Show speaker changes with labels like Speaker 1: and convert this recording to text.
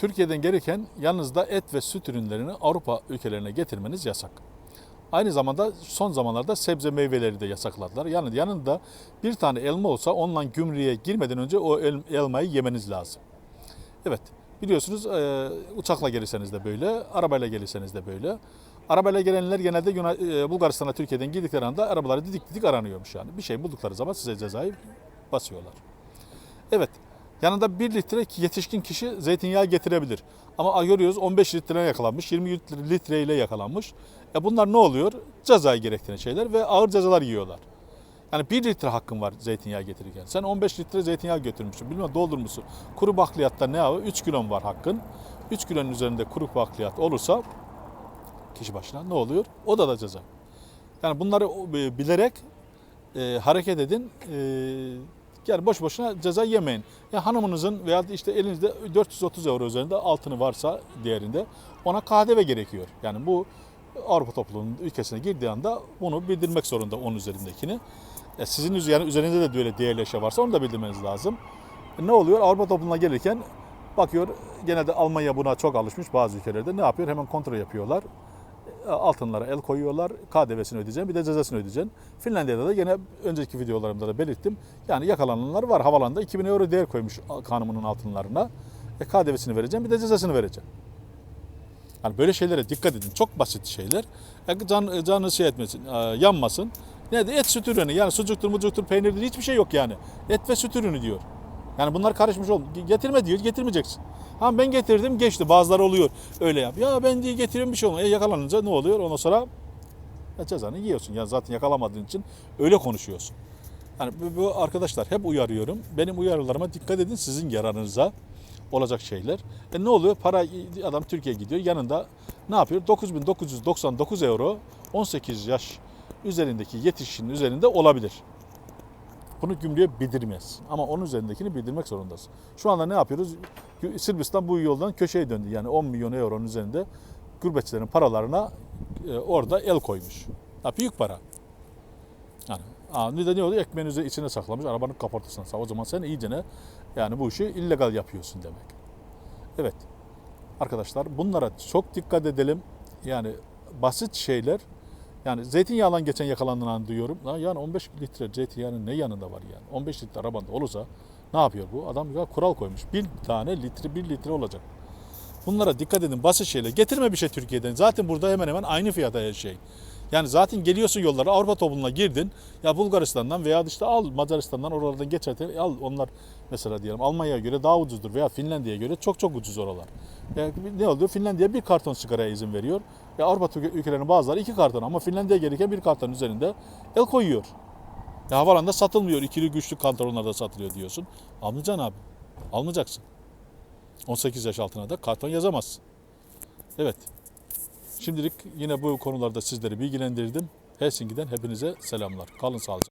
Speaker 1: Türkiye'den gereken yanınızda et ve süt ürünlerini Avrupa ülkelerine getirmeniz yasak. Aynı zamanda son zamanlarda sebze meyveleri de yasakladılar. Yani yanında bir tane elma olsa onunla gümrüğe girmeden önce o el- elmayı yemeniz lazım. Evet biliyorsunuz e, uçakla gelirseniz de böyle, arabayla gelirseniz de böyle. Arabayla gelenler genelde Yunan, e, Bulgaristan'a Türkiye'den girdikleri anda arabaları didik didik aranıyormuş yani. Bir şey buldukları zaman size cezayı basıyorlar. Evet yanında 1 litre yetişkin kişi zeytinyağı getirebilir. Ama görüyoruz 15 litre yakalanmış, 20 litre ile yakalanmış. E bunlar ne oluyor? Cezayı gerektiren şeyler ve ağır cezalar yiyorlar. Yani 1 litre hakkın var zeytinyağı getirirken. Sen 15 litre zeytinyağı götürmüşsün. Bilmem doldurmuşsun. Kuru bakliyatta ne abi? 3 kilon var hakkın. 3 kilonun üzerinde kuru bakliyat olursa kişi başına ne oluyor? O da da ceza. Yani bunları e, bilerek e, hareket edin. E, yani boş boşuna ceza yemeyin. Ya hanımınızın veya işte elinizde 430 euro üzerinde altını varsa değerinde ona KDV gerekiyor. Yani bu Avrupa topluluğunun ülkesine girdiği anda bunu bildirmek zorunda onun üzerindekini. E, sizin yani üzerinizde de böyle değerli eşya varsa onu da bildirmeniz lazım. E, ne oluyor? Avrupa topluluğuna gelirken bakıyor genelde Almanya buna çok alışmış bazı ülkelerde. Ne yapıyor? Hemen kontrol yapıyorlar. E, altınlara el koyuyorlar. KDV'sini ödeyeceksin bir de cezasını ödeyeceksin. Finlandiya'da da yine önceki videolarımda da belirttim. Yani yakalananlar var. Havalanda 2000 euro değer koymuş kanunun altınlarına. E, KDV'sini vereceğim bir de cezasını vereceğim. Yani böyle şeylere dikkat edin. Çok basit şeyler. E, Can, canı şey etmesin, e, yanmasın. Ne de et süt ürünü. Yani sucuktur, mucuktur, peynirdir hiçbir şey yok yani. Et ve süt ürünü diyor. Yani bunlar karışmış ol. Getirme diyor, getirmeyeceksin. Ha ben getirdim geçti. Bazıları oluyor. Öyle yap. Ya ben diye getiriyorum bir şey olmuyor. E, yakalanınca ne oluyor? Ondan sonra e, cezanı yiyorsun. Yani zaten yakalamadığın için öyle konuşuyorsun. Yani bu, bu arkadaşlar hep uyarıyorum. Benim uyarılarıma dikkat edin sizin yararınıza olacak şeyler. E ne oluyor? Para adam Türkiye'ye gidiyor. Yanında ne yapıyor? 9999 euro 18 yaş üzerindeki yetişkinin üzerinde olabilir. Bunu gümrüğe bildirmez. Ama onun üzerindekini bildirmek zorundasın. Şu anda ne yapıyoruz? Sırbistan bu yoldan köşeye döndü. Yani 10 milyon euronun üzerinde gurbetçilerin paralarına e, orada el koymuş. Ha, büyük para. Yani bir de ne oluyor? Ekmeğin üzerine içine saklamış, arabanın kaportasına saklamış. O zaman sen iyice ne? Yani bu işi illegal yapıyorsun demek. Evet. Arkadaşlar bunlara çok dikkat edelim. Yani basit şeyler. Yani zeytinyağından geçen yakalandığını duyuyorum. Yani 15 litre zeytinyağının ne yanında var yani? 15 litre arabanda olursa ne yapıyor bu? Adam ya kural koymuş. Bir tane litre, bir litre olacak. Bunlara dikkat edin. Basit şeyler. Getirme bir şey Türkiye'den. Zaten burada hemen hemen aynı fiyata her şey. Yani zaten geliyorsun yollara Avrupa topluluğuna girdin. Ya Bulgaristan'dan veya işte al Macaristan'dan oralardan geçerken al onlar mesela diyelim Almanya'ya göre daha ucuzdur veya Finlandiya'ya göre çok çok ucuz oralar. Yani ne oluyor? Finlandiya bir karton sigaraya izin veriyor. Ya Avrupa ülke- ülkelerinin bazıları iki karton ama Finlandiya gelirken bir karton üzerinde el koyuyor. Ya havalanda satılmıyor. ikili güçlü kantonlarda satılıyor diyorsun. Almayacaksın abi. Almayacaksın. 18 yaş altına da karton yazamazsın. Evet. Şimdilik yine bu konularda sizleri bilgilendirdim. Helsinki'den hepinize selamlar. Kalın sağlıcakla.